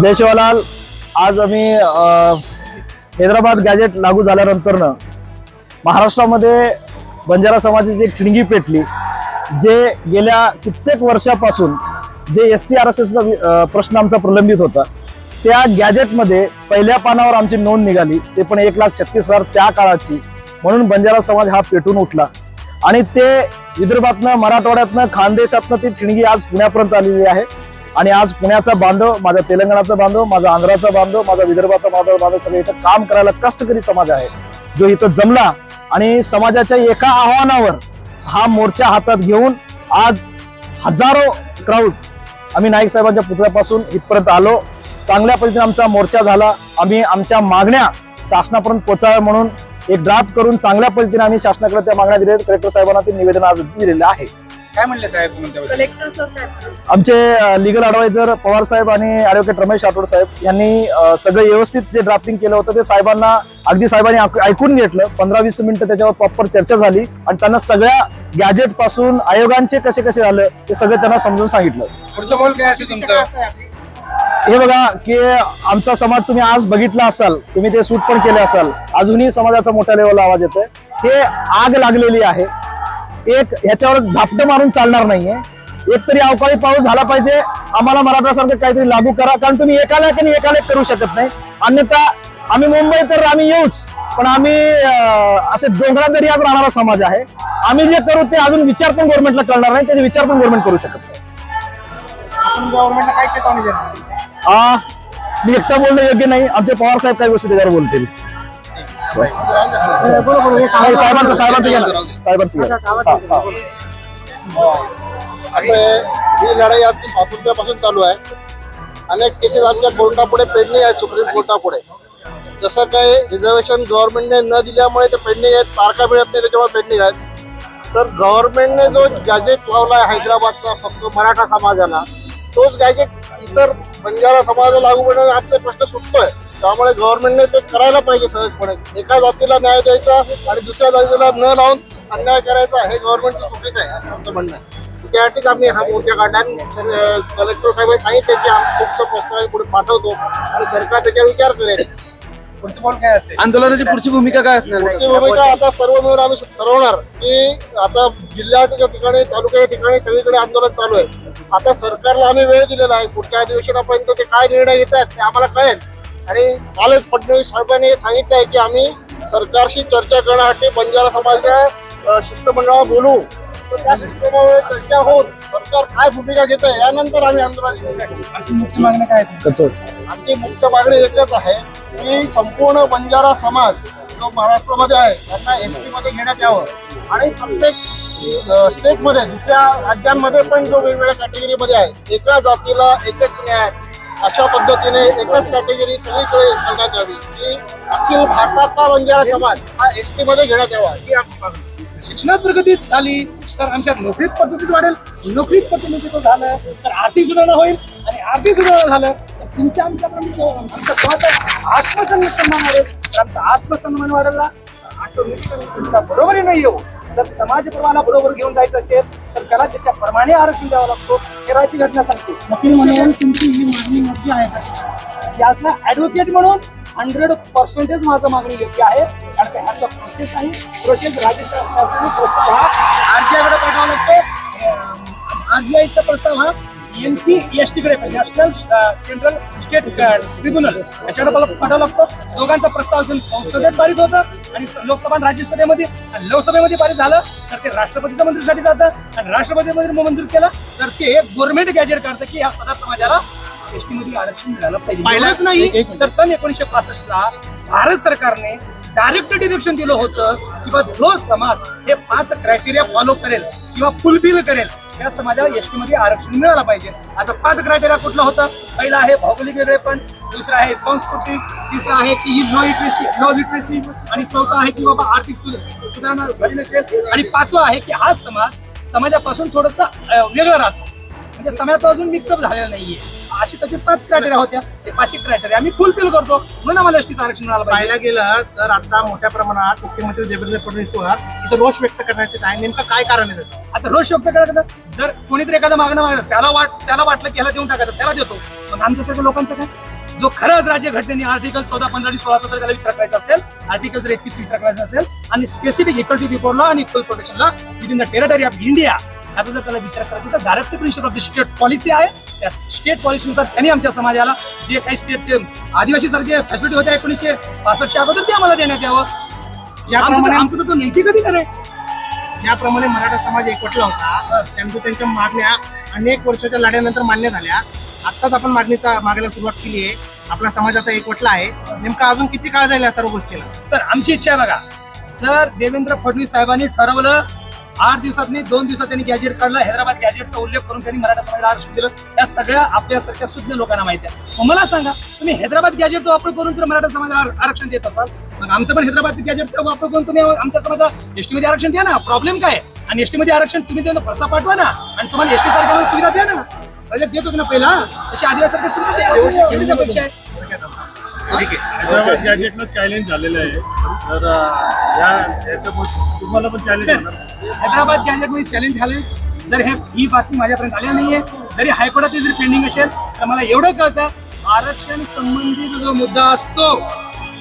जय शिवालाल. आज आम्ही हैदराबाद गॅजेट लागू झाल्यानंतरनं महाराष्ट्रामध्ये बंजारा समाजाची एक ठिणगी पेटली जे गेल्या कित्येक वर्षापासून जे एस टी आरक्षणाचा प्रश्न आमचा प्रलंबित होता त्या गॅजेटमध्ये पहिल्या पानावर आमची नोंद निघाली. ते पण एक लाख छत्तीस हजार त्या काळाची. म्हणून बंजारा समाज हा पेटून उठला. आणि ते विदर्भातनं मराठवाड्यातनं खानदेशातनं ती ठिणगी आज पुण्यापर्यंत आलेली आहे. आणि आज पुण्याचा बांधव माझा तेलंगणाचा बांधव माझा आंध्राचा बांधव माझा विदर्भाचा बांधव बांधव सगळे इथं काम करायला कष्टकरी समाज आहे. जो इथं जमला आणि समाजाच्या एका आव्हानावर हा मोर्चा हातात घेऊन आज हजारो क्राऊड आम्ही नाईक साहेबांच्या पुतळ्यापासून इथपर्यंत आलो. चांगल्या पद्धतीने आमचा मोर्चा झाला. आम्ही आमच्या मागण्या शासनापर्यंत पोचाव्या म्हणून एक ड्राफ्ट करून चांगल्या पद्धतीने आम्ही शासनाकडे त्या मागण्या दिल्या. कलेक्टर साहेबांना ते निवेदन आज दिलेलं आहे. काय म्हणले साहेब तुम्ही त्याबद्दल? कलेक्टर सर काय म्हणतात? आमचे लिगल ॲडवायझर पवार साहेब आणि ॲडव्होकेट रमेश राठोड साहेब यांनी अ, सगळं व्यवस्थित जे ड्राफ्टिंग केलं होतं ते साहेबांना अगदी साहेबांनी ऐक- ऐकून घेतलं. पंधरा वीस मिनिटं त्याच्यावर प्रॉपर चर्चा झाली आणि त्यांना सगळ्या गॅजेटपासून आयोगांचे कसे कसे झालं ते सगळं त्यांना समजून सांगितलं. पुढचं बोल काय असेल तुमचं? हे बघा की आमचा समाज तुम्ही आज बघितला असाल तुम्ही ते सूट पण केले असाल. अजूनही समाजाचा मोठ्या लेवलला आवाज येतोय. हे आग लागलेली आहे. एक ह्याच्यावर झापटं मारून चालणार नाहीये. एक तरी अवकाळी पाऊस झाला पाहिजे. आम्हाला मराठासारखं काहीतरी लागू करा. कारण तुम्ही एकाला आणि एकाला एक करू शकत नाही. अन्यथा आम्ही मुंबई तर आम्ही येऊच. पण आम्ही असे डोंगरा दर्यात राहणारा समाज आहे. आम्ही जे करू ते अजून विचार पण गव्हर्नमेंटला कळणार नाही. त्याचे विचार पण गव्हर्नमेंट करू शकत नाही. आपण गव्हर्नमेंटला काय चेतावणी देणार. आ, मी एकटा बोलणं योग्य नाही. आमचे पवार साहेब काही गोष्टी त्याच्यावर बोलतील. साहेबांचं साहेबांचं घ्या ना. साहेबांचं घ्या. हा, हा. असं आहे, ही लढाई आमची स्वातंत्र्यापासून चालू आहे. अनेक केसेस आमच्या कोर्टापुढे पेंडिंग आहेत सुप्रीम कोर्टापुढे. जसं काही रिझर्वेशन गव्हर्नमेंटने न दिल्यामुळे ते पेंडिंग आहेत तारखा मिळत नाही त्याच्यामुळे पेंडिंग आहेत. तर गव्हर्नमेंटने जो गॅजेट लावला आहे हैदराबादचा फक्त मराठा समाजाला तोच गॅजेट इतर बंजारा समाजाला लागू पडण्याचा आपले प्रश्न सुटतोय. त्यामुळे गव्हर्नमेंटने ते करायला पाहिजे सहजपणे. एका जातीला न्याय द्यायचा आणि दुसऱ्या जातीला न लावून अन्याय करायचा हे गव्हर्नमेंटचं चुकीचं आहे असं आमचं म्हणणं आहे. त्यासाठीच आम्ही हा मोर्चा काढला कलेक्टर साहेबांनी सांगितले की आम्ही तुमचा प्रस्ताव आम्ही पुढे पाठवतो आणि सरकार त्याच्यावर विचार करेल. पुढचं बोल काय असेल? आंदोलनाची पुढची भूमिका काय असणार? पुढची भूमिका आता सर्व मिळून आम्ही ठरवणार की आता जिल्ह्याच्या ठिकाणी तालुक्याच्या ठिकाणी सगळीकडे आंदोलन चालू आहे. आता सरकारला आम्ही वेळ दिलेला आहे. पुढच्या अधिवेशनापर्यंत ते काय निर्णय घेतात ते आम्हाला कळेल. आणि कालच फडणवीस साहेबांनी सांगितलं आहे की आम्ही सरकारशी चर्चा करण्यासाठी बंजारा समाजाच्या शिष्टमंडळाला बोलू. तर त्या शिष्टमंडळावर चर्चा होऊन सरकार काय भूमिका घेत आहे यानंतर आम्ही आंदोलन करू. अशी मुख्य मागणी काय आमची मुख्य मागणी एकच आहे की संपूर्ण बंजारा समाज जो महाराष्ट्रामध्ये आहे त्यांना एस टी मध्ये घेण्यात यावं. आणि प्रत्येक स्टेटमध्ये दुसऱ्या राज्यांमध्ये पण जो वेगवेगळ्या कॅटेगरीमध्ये आहे एका जातीला एकच न्याय अशा पद्धतीने एकच कॅटेगरी सगळीकडे करण्यात यावी की अखिल भारताचा बंजारा समाज हा एस टी मध्ये घेण्यात यावा ही आमची मागणी. शिक्षणात प्रगती झाली तर आमच्या नोकरीत पद्धतीच वाढेल. नोकरीत प्रतिनिधित्व झालं तर आर्थिक सुधारणा होईल. आणि आर्थिक सुधारणा झालं तर तुमच्या आमच्या आमचं स्वतः आत्मसन्मान वाढेल. तर आमचा आत्मसन्मान वाढला तुमच्या बरोबरी नाही येऊ. जर समाज प्रमाणा बरोबर घेऊन जायचं असेल तर त्याला त्याच्या प्रमाणे आरक्षण द्यावं लागतो. हे राज्य घटना सांगते. वकील म्हणून तुमची ही मागणी योग्य आहे. यासला ऍडव्होकेट म्हणून हंड्रेड पर्सेंटेज माझं मागणी योग्य आहे. कारण का ह्याचा प्रोसेस आहे. प्रोसेस राज्य शासनाने प्रस्ताव हा आरजीआयकडे पाठवावा लागतो. आरजीआयचा प्रस्ताव हा एनसी एस टी कडे नॅशनल सेंट्रल स्टेट ट्रिब्युनल याच्याकडे मला पाठवावा लागतो. दोघांचा प्रस्ताव घेऊन संसदेत पारित होतं आणि स- लोकसभा आणि राज्यसभेमध्ये आणि लोकसभेमध्ये पारित झालं. तर ते राष्ट्रपतीच्या मंत्रीसाठी जातं. आणि राष्ट्रपतीमध्ये मंजूर केलं तर ते गव्हर्नमेंट गॅजेट काढतं की ह्या सदर समाजाला एसटी मध्ये आरक्षण मिळालं पाहिजे. नाही तर सन एकोणीशे पासष्ट ला भारत सरकारने डायरेक्ट डिरेक्शन दिलं होतं. किंवा जो समाज हे पाच क्रायटेरिया फॉलो करेल किंवा फुलफिल करेल या समाजाला एसटी मध्ये आरक्षण मिळालं पाहिजे. आता पाच क्रायटेरिया कुठलं होतं? पहिला आहे भौगोलिक वेगळेपण दुसरं आहे सांस्कृतिक तिसरं आहे की ही लो लिटरेसी लो लिटरेसी आणि चौथा आहे की बाबा आर्थिक सुधारणा झाली नसेल. आणि पाचवं आहे की हा समाज समाजापासून थोडस वेगळं राहतो. म्हणजे समाजात अजून मिक्सअप झालेला नाहीये. अशी त्याचे पाच क्रायटेरिया होत्या. ते पाचशे क्रायटेरिया आम्ही फुलफिल करतो. म्हणून आम्हाला एसटीचं आरक्षण मिळालं पाहिजे. पाहायला गेलं तर आता मोठ्या प्रमाणात मुख्यमंत्री देवेंद्र फडणवीसवर इथं रोष व्यक्त करण्यात येत आहे. नेमकं काय कारण आहे त्याचं? आता रोज व्यक्त करायचं जर कोणीतरी एखादं मागणं मागलं त्याला वाट त्याला वाटलं की ह्याला देऊन टाकायचं त्याला देतो. मग आमच्यासारख्या लोकांचं काय? जो खरंच राज्यघटनेने आर्टिकल चौदा पंधरा आणि सोळाचा जर त्याला विचार करायचा असेल आर्टिकल जर एकवीस विचार करायचा असेल आणि स्पेसिफिक इक्वल टू आणि equal प्रोटेक्शनला within the territory of India याचा जर त्याला विचार करायचा तर direct principle of the state policy आहे. त्या स्टेट पॉलिसीनुसार त्यांनी आमच्या समाजाला जे काही स्टेटचे आदिवासी सारखे फॅसिलिटी होत्या एकोणीसशे पासष्टच्या अगोदर ते आम्हाला देण्यात यावं. आमचं ज्याप्रमाणे तर- आमचं तर तो नैतिक अधिकार आहे ज्याप्रमाणे मराठा समाज एकवटला होता त्यांच्या त्यांच्या मागण्या अनेक वर्षाच्या लढ्यानंतर मान्य झाल्या. आत्ताच आपण मागणीचा मागायला सुरुवात केली आहे. आपला समाज आता एकवटला आहे. नेमका अजून किती काळ जाईल या सर्व गोष्टीला? सर आमची इच्छा आहे बघा. जर देवेंद्र फडणवीस साहेबांनी ठरवलं आठ दिवसात नाही दोन दिवसात त्यांनी गॅजेट काढलं. हैदराबाद गॅजेटचा उल्लेख करून त्यांनी मराठा समाजाला आरक्षण दिलं. त्या सगळ्या आपल्यासारख्या सुज्ञ लोकांना माहिती आहे. मग मला सांगा तुम्ही हैदराबाद गॅजेटचा वापर करून जर मराठा समाजाला आरक्षण देत असाल मग आमचं पण हैदराबाद गॅजेटचा वापर करून तुम्ही आमच्या समाजाला एसटीमध्ये आरक्षण द्या ना. प्रॉब्लेम काय आणि एसटीमध्ये आरक्षण तुम्ही त्यांना प्रस्ताव पाठवा ना. आणि तुम्हाला एसटी सारख्या सुविधा द्या ना. पहिले देत होते ना पहिला? तशी आदिवासारख्या सुविधा द्या. अपेक्षा आहे. हैदराबाद गॅजेटला चॅलेंज झालेलं आहे. तर अं, या याच्यामुळे तुम्हाला पण चॅलेंज सर हैदराबाद गॅजेटमध्ये चॅलेंज झाले. जर हे ही बातमी माझ्यापर्यंत आली नाहीये जरी हायकोर्टात जर पेंडिंग असेल तर मला एवढं कळतं आरक्षण संबंधित जो मुद्दा असतो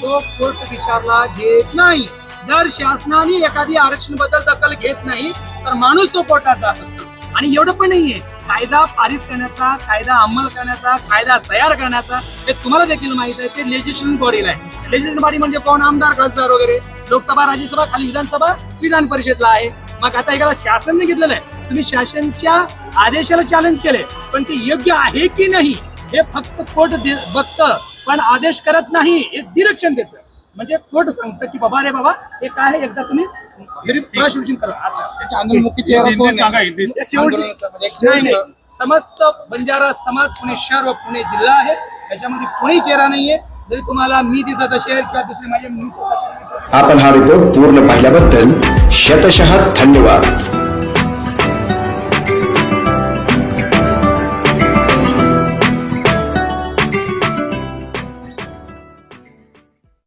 तो कोर्ट विचारला घेत नाही. जर शासनाने एखादी आरक्षणबद्दल दखल घेत नाही तर माणूस तो कोर्टात जात असतो. आणि एवढं पण नाहीये कायदा पारित करण्याचा कायदा अंमल करण्याचा कायदा तयार करण्याचा हे तुम्हाला देखील माहीत आहे. ते लेजिस्लेशन बॉडीला आहे. लेजिस्लेशन बॉडी म्हणजे कोण? आमदार खासदार वगैरे. लोकसभा राज्यसभा खाली विधानसभा विधान परिषदला आहे. मग आता एखादा शासनने घेतलेलं आहे. तुम्ही शासनच्या आदेशाला चॅलेंज केले पण ते योग्य आहे की नाही हे फक्त कोर्ट दे- बघतं. पण आदेश करत नाही हे डिरेक्शन देतं. म्हणजे कोर्ट सांगतं की बाबा रे बाबा हे काय एकदा तुम्ही प्रश्न करा असं. अंगणमुखी हिंदीत सांगा हिंदीत नाही नाही. समस्त बंजारा समाज पुणे शहर व पुणे जिल्हा आहे. त्याच्यामध्ये कोणी चेहरा नाहीये. जरी तुम्हाला मी दिसत असेल किंवा दुसरे माझे मित्र आपण हा रिपोर्ट पूर्ण पाहिल्याबद्दल शतशः धन्यवाद.